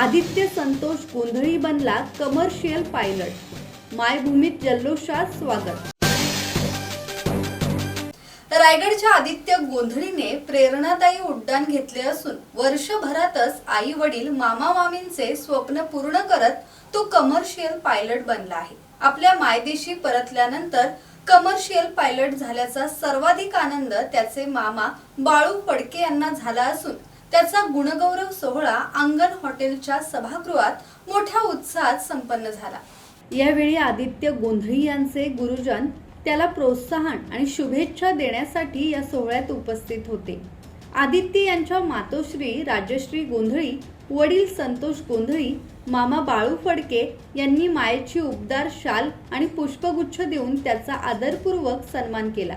आदित्य संतोष गोंधळी बनला commercial pilot मायभूमीत जल्लोषात स्वागत. रायगडच्या आदित्य गोंधळीने प्रेरणादायी उड्डाण घेतले असून वर्षभरातच आई वडील मामा मामींचे स्वप्न पूर्ण करत तो कमर्शियल पायलट बनला आहे. आपल्या मायदेशी परतल्यानंतर कमर्शियल पायलट झाल्याचा सर्वाधिक आनंद त्याचे मामा बाळू फडके यांना झाला असून त्याचा गुणगौरव सोहळा अंगण हॉटेलच्या सभागृहात मोठ्या उत्साहात संपन्न झाला. यावेळी आदित्य गोंधळी यांचे गुरुजन त्याला प्रोत्साहन आणि शुभेच्छा देण्यासाठी या सोहळ्यात उपस्थित होते. आदित्य यांच्या मातोश्री राजश्री गोंधळी वडील संतोष गोंधळी मामा बाळू फडके यांनी मायेची उबदार शाल आणि पुष्पगुच्छ देऊन त्याचा आदरपूर्वक सन्मान केला.